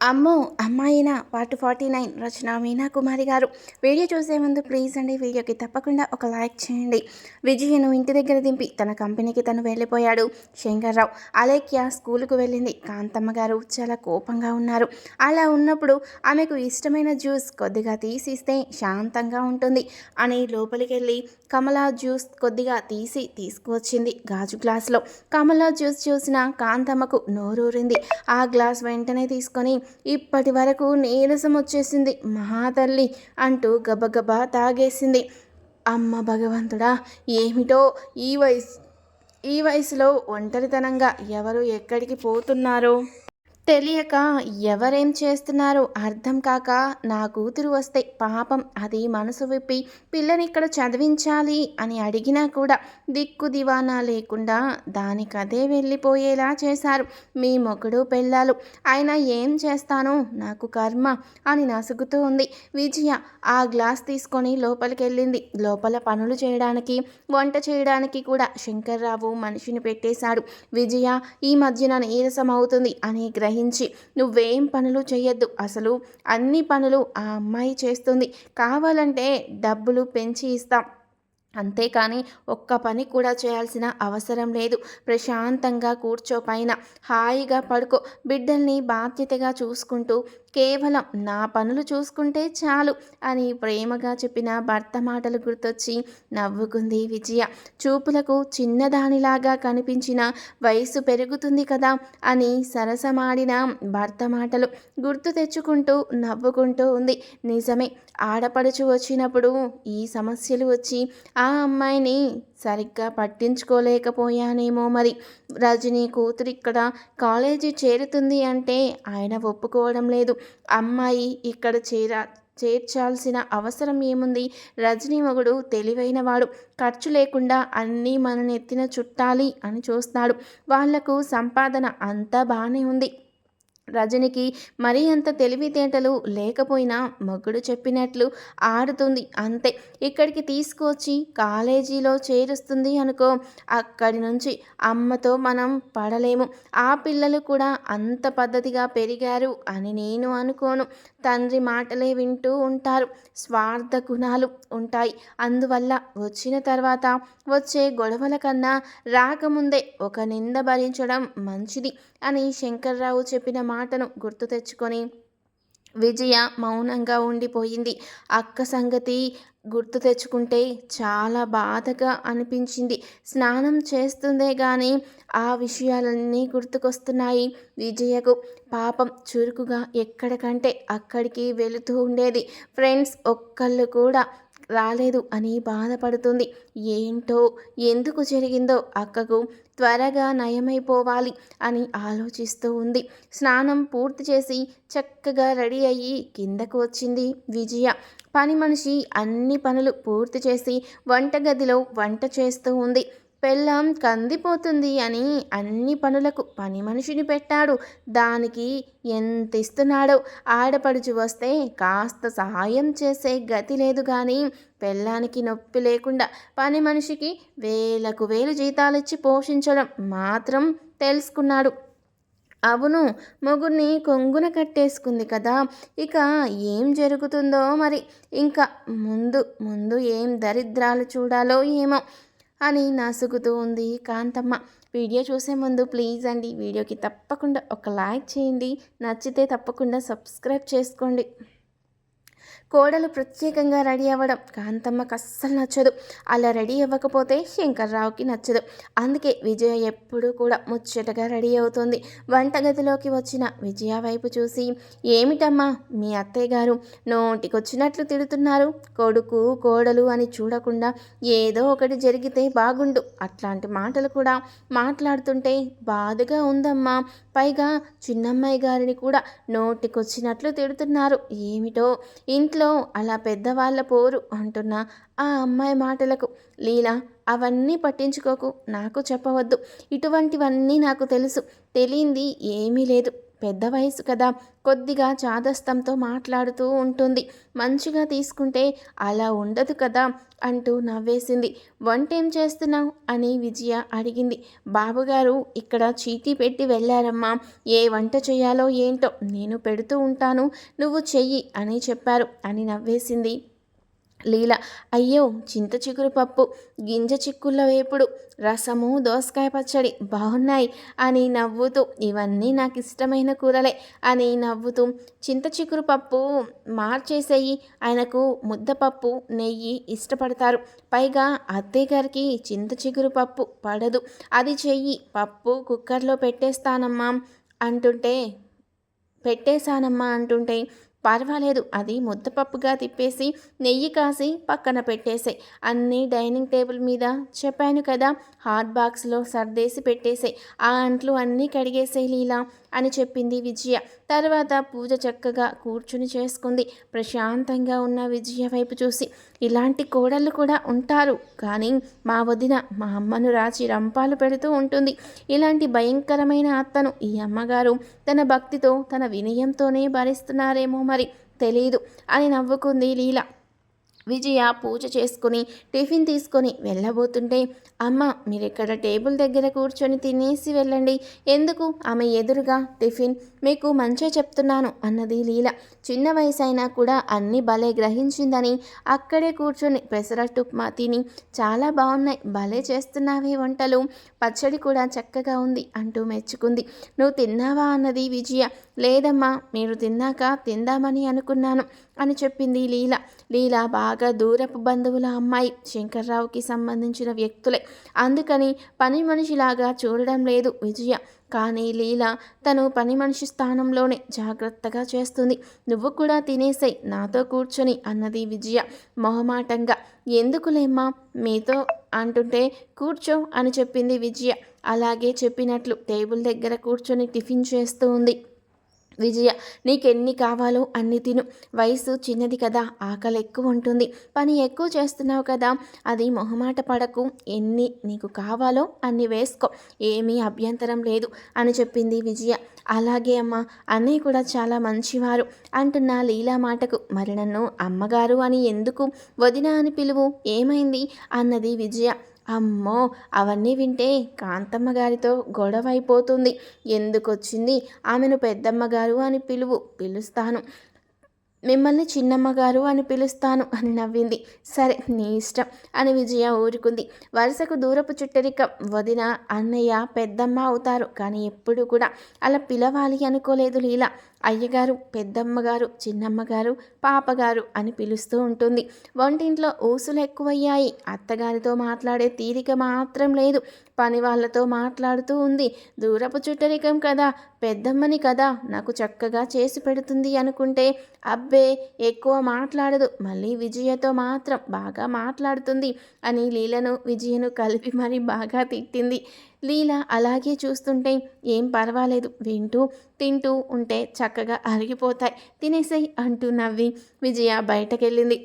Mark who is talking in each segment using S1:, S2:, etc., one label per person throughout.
S1: అమ్మో అమ్మాయినా? Part forty nine Rachana Meena Kumari గారు. వీడియో చూసే ముందు ప్లీజ్ అండి వీడియోకి తప్పకుండా ఒక లైక్ చేయండి. విజయను ఇంటి దగ్గర దింపి తన కంపెనీకి తను వెళ్ళిపోయాడు. శంకర్రావు అలేఖ్య స్కూలుకు వెళ్ళింది. కాంతమ్మ గారు చాలా కోపంగా ఉన్నారు. అలా ఉన్నప్పుడు ఆమెకు ఇష్టమైన జ్యూస్ కొద్దిగా తీసిస్తే శాంతంగా ఉంటుంది అని లోపలికి వెళ్ళి కమలా జ్యూస్ కొద్దిగా తీసి తీసుకువచ్చింది గాజు గ్లాసులో. కమలా జ్యూస్ చూసిన కాంతమ్మకు నోరూరింది. ఆ గ్లాస్ వెంటనే తీసుకొని ఇప్పటి వరకు నీరసం వచ్చేసింది. మహాతల్లి అంటూ గబగబా తాగేసింది. అమ్మ భగవంతుడా ఏమిటో ఈ వయసు ఈ వయసులో ఒంటరితనంగా ఎవరు ఎక్కడికి పోతున్నారో? తెలియక ఎవరేం చేస్తున్నారో అర్థం కాక నా కూతురు వస్తే పాపం అది మనసు విప్పి పిల్లని ఇక్కడ చదివించాలి అని అడిగినా కూడా దిక్కు దివానా లేకుండా దానికదే వెళ్ళిపోయేలా చేశారు. మీ మొగుడు పెళ్ళాలు. ఆయన ఏం చేస్తాను నాకు కర్మ అని నసుగుతూ ఉంది. విజయ ఆ గ్లాస్ తీసుకొని లోపలికి వెళ్ళింది లోపల పనులు చేయడానికి వంట చేయడానికి కూడా శంకర్రావు మనిషిని పెట్టేశాడు. విజయ ఈ మధ్యన నీరసం అవుతుంది అని గ్రహ గ్రహించి నువ్వేం పనులు చేయొద్దు అసలు అన్ని పనులు ఆ అమ్మాయి చేస్తుంది. కావాలంటే డబ్బులు పెంచి ఇస్తాం. అంతేకాని ఒక్క పని కూడా చేయాల్సిన అవసరం లేదు. ప్రశాంతంగా కూర్చోపైన హాయిగా పడుకో. బిడ్డల్ని బాధ్యతగా చూసుకుంటూ కేవలం నా పనులు చూసుకుంటే చాలు అని ప్రేమగా చెప్పిన భర్త మాటలు గుర్తొచ్చి నవ్వుకుంది విజయ. చూపులకు చిన్నదానిలాగా కనిపించిన వయసు పెరుగుతుంది కదా అని సరసమాడిన భర్త మాటలు గుర్తు తెచ్చుకుంటూ నవ్వుకుంటూ ఉంది. నిజమే ఆడపడుచు వచ్చినప్పుడు ఈ సమస్యలు వచ్చి ఆ అమ్మాయిని సరిగ్గా పట్టించుకోలేకపోయానేమో మరి. రజనీ కూతురు ఇక్కడ కాలేజీ చేరుతుంది అంటే ఆయన ఒప్పుకోవడం లేదు. అమ్మాయి ఇక్కడ చేరా చేర్చాల్సిన అవసరం ఏముంది? రజనీ మొగుడు తెలివైనవాడు. ఖర్చు లేకుండా అన్నీ మన నెత్తిన చుట్టాలి అని చూస్తాడు వాళ్ళకు సంపాదన అంతా బాగానే ఉంది. రజనికి మరీ అంత తెలివితేటలు లేకపోయినా మొగ్గుడు చెప్పినట్లు ఆడుతుంది. అంతే ఇక్కడికి తీసుకొచ్చి కాలేజీలో చేరుస్తుంది అనుకో అక్కడి నుంచి అమ్మతో మనం పడలేము. ఆ పిల్లలు కూడా అంత పద్ధతిగా పెరిగారు అని నేను అనుకోను. తండ్రి మాటలే వింటూ ఉంటారు. స్వార్థ గుణాలు ఉంటాయి. అందువల్ల వచ్చిన తర్వాత వచ్చే గొడవల కన్నా రాకముందే ఒక నింద భరించడం మంచిది అని శంకర్రావు చెప్పిన మాటను గుర్తు తెచ్చుకొని విజయ మౌనంగా ఉండిపోయింది. అక్క సంగతి గుర్తు తెచ్చుకుంటే చాలా బాధగా అనిపించింది. స్నానం చేస్తుందే కానీ ఆ విషయాలన్నీ గుర్తుకొస్తున్నాయి విజయకు. పాపం చురుకుగా ఎక్కడికంటే అక్కడికి వెళుతూ ఉండేది. ఫ్రెండ్స్ ఒక్కళ్ళు కూడా రాలేదు అని బాధపడుతుంది. ఏంటో? ఎందుకు జరిగిందో? అక్కకు త్వరగా నయమైపోవాలి అని ఆలోచిస్తూ ఉంది. స్నానం పూర్తి చేసి చక్కగా రెడీ అయ్యి కిందకు వచ్చింది విజయ. పని మనిషి అన్ని పనులు పూర్తి చేసి వంటగదిలో వంట చేస్తూ ఉంది. పెళ్ళం కందిపోతుంది అని అన్ని పనులకు పని మనిషిని పెట్టాడు. దానికి ఎంత ఇస్తున్నాడో ఆడపడుచు వస్తే కాస్త సహాయం చేసే గతి లేదు కానీ పెళ్ళానికి నొప్పి లేకుండా పని మనిషికి వేలకు వేలు జీతాలిచ్చి పోషించడం మాత్రం తెలుసుకున్నాడు. అవును మొగుడిని కొంగున కట్టేసుకుంది కదా. ఇక ఏం జరుగుతుందో మరి? ఇంకా ముందు ముందు ఏం దరిద్రాలు చూడాలో ఏమో? అని నాసుకుతూ ఉంది కాంతమ్మ. వీడియో చూసే ముందు ప్లీజ్ అండి వీడియోకి తప్పకుండా ఒక లైక్ చేయండి. నచ్చితే తప్పకుండా సబ్స్క్రైబ్ చేసుకోండి. కోడలు ప్రత్యేకంగా రెడీ అవ్వడం కాంతమ్మకు అస్సలు నచ్చదు. అలా రెడీ అవ్వకపోతే శంకర్రావుకి నచ్చదు. అందుకే విజయ ఎప్పుడూ కూడా ముచ్చటగా రెడీ అవుతుంది. వంటగదిలోకి వచ్చిన విజయ వైపు చూసి ఏమిటమ్మా మీ అత్తయ్య గారు నోటికొచ్చినట్లు తిడుతున్నారు? కొడుకు కోడలు అని చూడకుండా ఏదో ఒకటి జరిగితే బాగుండు. అట్లాంటి మాటలు కూడా మాట్లాడుతుంటే బాధగా ఉందమ్మా. పైగా చిన్నమ్మాయి గారిని కూడా నోటికొచ్చినట్లు తిడుతున్నారు. ఏమిటో ఇంట్లో ఇంట్లో అలా పెద్దవాళ్ళ పోరు అంటున్న ఆ అమ్మాయి మాటలకు లీలా అవన్నీ పట్టించుకోకు నాకు చెప్పవద్దు. ఇటువంటివన్నీ నాకు తెలుసు. తెలియంది ఏమీ లేదు. పెద్ద వయసు కదా కొద్దిగా చాదస్తంతో మాట్లాడుతూ ఉంటుంది. మంచిగా తీసుకుంటే అలా ఉండదు కదా అంటూ నవ్వేసింది. వంటేం చేస్తున్నావు? అని విజయ అడిగింది. బాబుగారు ఇక్కడ చీటీ పెట్టి వెళ్ళారమ్మా. ఏ వంట చేయాలో ఏంటో నేను పెడుతూ ఉంటాను. నువ్వు చెయ్యి అని చెప్పారు అని నవ్వేసింది. లీల అయ్యో చింత చిగురు పప్పు గింజ చిక్కుళ్ళ వేపుడు రసము దోసకాయ పచ్చడి బాగున్నాయి అని నవ్వుతూ ఇవన్నీ నాకు ఇష్టమైన కూరలే అని నవ్వుతూ చింత చిగురు పప్పు మార్చేసేయి ఆయనకు ముద్దపప్పు నెయ్యి ఇష్టపడతారు. పైగా అత్తయ్య గారికి చింత చిగురు పప్పు పడదు. అది చెయ్యి పప్పు కుక్కర్లో పెట్టేస్తానమ్మా అంటుంటే పెట్టేశానమ్మా అంటుంటే పర్వాలేదు అది ముద్దపప్పుగా తిప్పేసి నెయ్యి కాసి పక్కన పెట్టేసాయి. అన్నీ డైనింగ్ టేబుల్ మీద చెప్పాను కదా హాట్ బాక్స్లో సర్దేసి పెట్టేసాయి. ఆ అంట్లు అన్నీ కడిగేసే లీలా. అని చెప్పింది విజయ. తర్వాత పూజ చక్కగా కూర్చుని చేసుకుంది. ప్రశాంతంగా ఉన్న విజయ వైపు చూసి ఇలాంటి కోడళ్ళు కూడా ఉంటారు. కానీ మా వదిన మా అమ్మను రాచి రంపాలు పెడుతూ ఉంటుంది. ఇలాంటి భయంకరమైన అత్తను ఈ అమ్మగారు తన భక్తితో తన వినయంతోనే భరిస్తున్నారేమో మరి తెలియదు అని నవ్వుకుంది లీల. విజయ పూజ చేసుకుని టిఫిన్ తీసుకొని వెళ్ళబోతుంటే అమ్మ మీరు ఇక్కడ టేబుల్ దగ్గర కూర్చొని తినేసి వెళ్ళండి. ఎందుకు? ఆమె ఎదురుగా టిఫిన్. మీకు మంచిగా చెప్తున్నాను అన్నది లీల. చిన్న వయసు అయినా కూడా అన్నీ భలే గ్రహించిందని అక్కడే కూర్చొని పెసరట్టు ఉప్మా తిని చాలా బాగున్నాయి భలే చేస్తున్నావే వంటలు. పచ్చడి కూడా చక్కగా ఉంది అంటూ మెచ్చుకుంది. నువ్వు తిన్నావా? అన్నది విజయ. లేదమ్మా మీరు తిన్నాక తిందామని అనుకున్నాను అని చెప్పింది లీల. లీల బాగా దూరపు బంధువుల అమ్మాయి శంకర్రావుకి సంబంధించిన వ్యక్తులే. అందుకని పని మనిషిలాగా చూడడం లేదు విజయ. కానీ లీల తను పని మనిషి స్థానంలోనే జాగ్రత్తగా చేస్తుంది. నువ్వు కూడా తినేసాయి నాతో కూర్చొని అన్నది విజయ మొహమాటంగా. ఎందుకులేమ్మా మీతో అంటుంటే కూర్చో అని చెప్పింది విజయ. అలాగే చెప్పినట్లు టేబుల్ దగ్గర కూర్చొని టిఫిన్ చేస్తూ ఉంది. విజయ నీకెన్ని కావాలో అన్ని తిను. వయసు చిన్నది కదా ఆకలి ఎక్కువ ఉంటుంది. పని ఎక్కువ చేస్తున్నావు కదా అది మొహమాట పడకు. ఎన్ని నీకు కావాలో అన్ని వేసుకో. ఏమీ అభ్యంతరం లేదు అని చెప్పింది విజయ. అలాగే అమ్మ అన్నయ్య కూడా చాలా మంచివారు అంటున్న లీలా మాటకు. మరి నన్ను అమ్మగారు అని ఎందుకు వదిన అని పిలువు? ఏమైంది? అన్నది విజయ. అమ్మో అవన్నీ వింటే కాంతమ్మ గారితో గొడవ అయిపోతుంది ఎందుకొచ్చింది? ఆమెను పెద్దమ్మ గారు అని పిలువు పిలుస్తాను. మిమ్మల్ని చిన్నమ్మగారు అని పిలుస్తాను అని నవ్వింది. సరే నీ ఇష్టం అని విజయ ఊరుకుంది. వరుసకు దూరపు చుట్టరిక. వదిన అన్నయ్య పెద్దమ్మ అవుతారు కానీ ఎప్పుడు కూడా అలా పిలవాలి అనుకోలేదు లీలా. అయ్యగారు పెద్దమ్మగారు చిన్నమ్మగారు పాపగారు అని పిలుస్తూ ఉంటుంది. వంటింట్లో ఊసులు ఎక్కువయ్యాయి. అత్తగారితో మాట్లాడే తీరిక మాత్రం లేదు. పని వాళ్ళతో మాట్లాడుతూ ఉంది. దూరపు చుట్టరికం కదా పెద్దమ్మని కదా నాకు చక్కగా చేసి పెడుతుంది అనుకుంటే అబ్బే ఎక్కువ మాట్లాడదు. మళ్ళీ విజయతో మాత్రం బాగా మాట్లాడుతుంది అని లీలను విజయను కలిపి మరీ బాగా తిట్టింది. లీల అలాగే చూస్తుంటే ఏం పర్వాలేదు. వింటూ తింటూ ఉంటే చక్క చక్కగా అరిగిపోతాయి తినేసాయి అంటూ నవ్వి విజయ బయటకెళ్ళింది.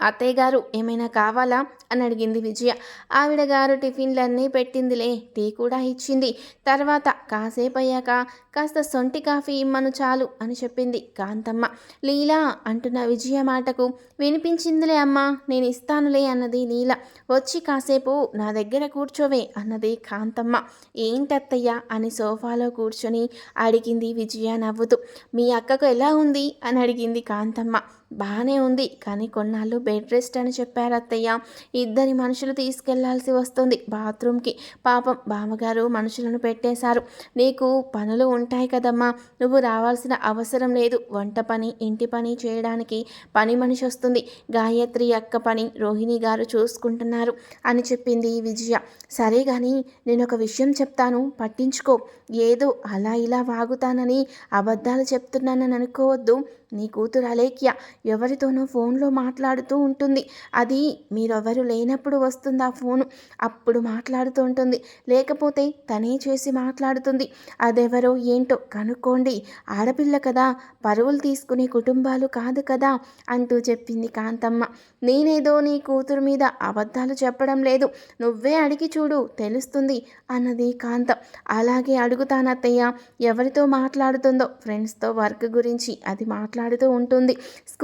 S1: అత్తయ్య గారు ఏమైనా కావాలా? అని అడిగింది విజయ. ఆవిడ గారు టిఫిన్లన్నీ పెట్టిందిలే టీ కూడా ఇచ్చింది. తర్వాత కాసేపు అయ్యాక కాస్త సొంటి కాఫీ ఇమ్మను చాలు అని చెప్పింది కాంతమ్మ. లీలా అంటున్న విజయ మాటకు వినిపించిందిలే అమ్మా నేను ఇస్తానులే అన్నది లీల. వచ్చి కాసేపు నా దగ్గర కూర్చోవే అన్నది కాంతమ్మ. ఏంటత్తయ్య అని సోఫాలో కూర్చొని అడిగింది విజయ నవ్వుతూ. మీ అక్కకు ఎలా ఉంది? అని అడిగింది కాంతమ్మ. బాగానే ఉంది. కానీ కొన్నాళ్ళు బెడ్ రెస్ట్ అని చెప్పారు అత్తయ్య. ఇద్దరి మనుషులు తీసుకెళ్ళాల్సి వస్తుంది బాత్రూమ్కి. పాపం బామ్మగారు మనుషులను పెట్టేశారు. నీకు పనులు ఉంటాయి కదమ్మా. నువ్వు రావాల్సిన అవసరం లేదు. వంట పని ఇంటి పని చేయడానికి పని మనిషి వస్తుంది. గాయత్రి అక్క పని రోహిణి గారు చూసుకుంటున్నారు అని చెప్పింది విజయ. సరే కానీ నేను ఒక విషయం చెప్తాను. పట్టించుకో. ఏదో అలా ఇలా వాగుతానని అబద్ధాలు చెప్తున్నానని అనుకోవద్దు. నీ కూతురు అలేఖ్య. ఎవరితోనో ఫోన్లో మాట్లాడుతూ ఉంటుంది. అది మీరెవరు లేనప్పుడు వస్తుంది ఆ ఫోను. అప్పుడు మాట్లాడుతూ ఉంటుంది. లేకపోతే తనే చేసి మాట్లాడుతుంది. అదెవరో ఏంటో కనుక్కోండి. ఆడపిల్ల కదా పరువులు తీసుకునే కుటుంబాలు కాదు కదా అంటూ చెప్పింది కాంతమ్మ. నేనేదో నీ కూతురు మీద అబద్ధాలు చెప్పడం లేదు. నువ్వే అడిగి చూడు తెలుస్తుంది అన్నది కాంతం. అలాగే అడుగుతానత్తయ్య ఎవరితో మాట్లాడుతుందో ఫ్రెండ్స్తో వర్క్ గురించి అది మాట్లాడుతూ ఉంటుంది.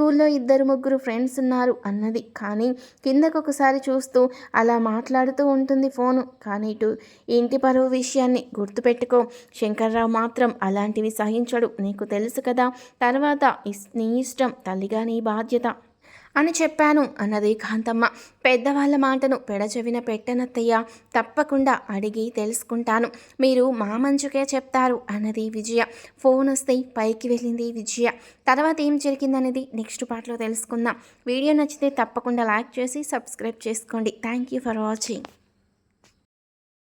S1: స్కూల్లో ఇద్దరు ముగ్గురు ఫ్రెండ్స్ ఉన్నారు అన్నది. కానీ కిందకొకసారి చూస్తూ అలా మాట్లాడుతూ ఉంటుంది ఫోను. కానీ ఇటు ఇంటి పరువు విషయాన్ని గుర్తుపెట్టుకో. శంకర్రావు మాత్రం అలాంటివి సహించడు. నీకు తెలుసు కదా తర్వాత ఇస్- నీ ఇష్టం తల్లిగా నీ బాధ్యత. అని చెప్పాను అన్నది కాంతమ్మ. పెద్దవాళ్ళ మాటను పెడచెవిన పెట్టనత్తయ్య తప్పకుండా అడిగి తెలుసుకుంటాను. మీరు మా మంచుకే చెప్తారు అన్నది విజయ. ఫోన్ వస్తే పైకి వెళ్ళింది విజయ. తర్వాత ఏం జరిగిందనేది నెక్స్ట్ పార్ట్లో తెలుసుకుందాం. వీడియో నచ్చితే తప్పకుండా లైక్ చేసి సబ్స్క్రైబ్ చేసుకోండి. Thank you for watching.